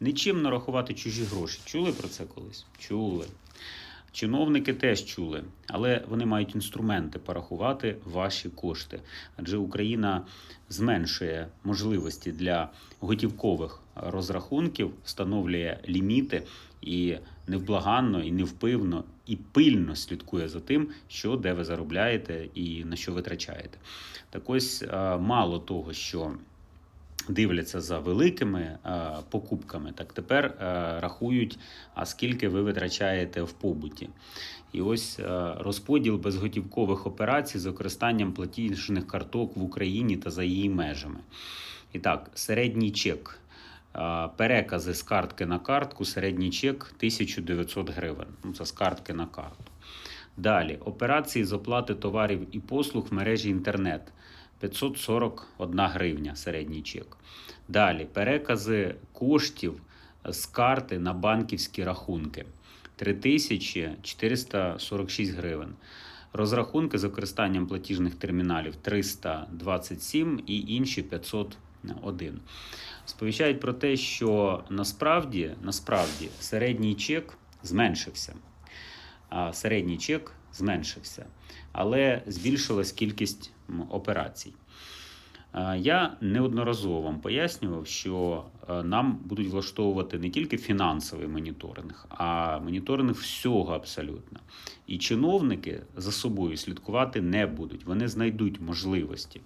Нечимно рахувати чужі гроші. Чули про це колись? Чули. Чиновники теж чули, але вони мають інструменти порахувати ваші кошти. Адже Україна зменшує можливості для готівкових розрахунків, встановлює ліміти і невблаганно, і невпивно, і пильно слідкує за тим, що де ви заробляєте і на що витрачаєте. Так ось е, мало того, що дивляться за великими е, покупками, так тепер е, рахують, а скільки ви витрачаєте в побуті. І ось е, розподіл безготівкових операцій з використанням платіжних карток в Україні та за її межами. І так, середній чек. Перекази з картки на картку, середній чек 1900 гривень. Ну, це з картки на карту. Далі операції з оплати товарів і послуг в мережі інтернет 541 гривня середній чек. Далі перекази коштів з карти на банківські рахунки 3446 гривень. Розрахунки з використанням платіжних терміналів 327 і інші 501. Сповіщають про те, що насправді, насправді середній чек зменшився. А середній чек зменшився, але збільшилась кількість операцій. Е, Я неодноразово вам пояснював, що е, нам будуть влаштовувати не тільки фінансовий моніторинг, а моніторинг всього абсолютно. І чиновники за собою слідкувати не будуть. Вони знайдуть можливості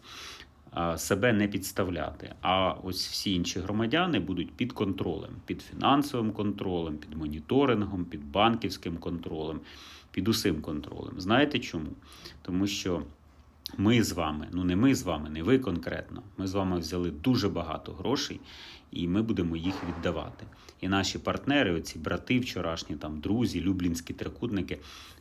себе не підставляти. А ось всі інші громадяни будуть під контролем, під фінансовим контролем, під моніторингом, під банківським контролем, під усім контролем. Знаєте чому? Тому що ми з вами, ну не ми з вами, не ви конкретно. Ми з вами взяли дуже багато грошей, і ми будемо їх віддавати. І наші партнери, оці брати вчорашні, там друзі, люблінські трикутники,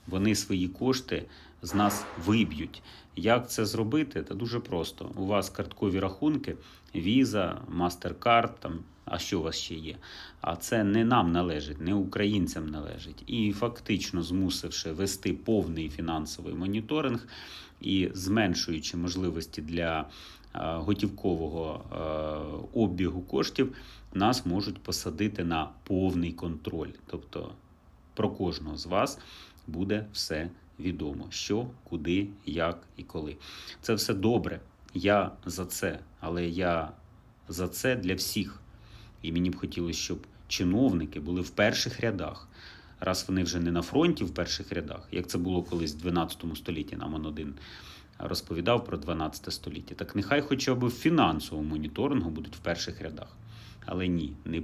вони свої кошти з нас виб'ють. Як це зробити? Та дуже просто. У вас карткові рахунки, Visa, MasterCard, там, а що у вас ще є? А це не нам належить, не українцям належить. І фактично змусивши вести повний фінансовий моніторинг і зменшуючи можливості для е, готівкового е, обігу коштів, нас можуть посадити на повний контроль. Тобто про кожного з вас буде все відомо, що, куди, як і коли. Це все добре. Я за це, але я за це для всіх. І мені б хотілося, щоб чиновники були в перших рядах. Раз вони вже не на фронті в перших рядах, як це було колись в 12 столітті, нам он один розповідав про 12 століття. Так нехай хоча б в фінансовому моніторингу будуть в перших рядах. Але ні, не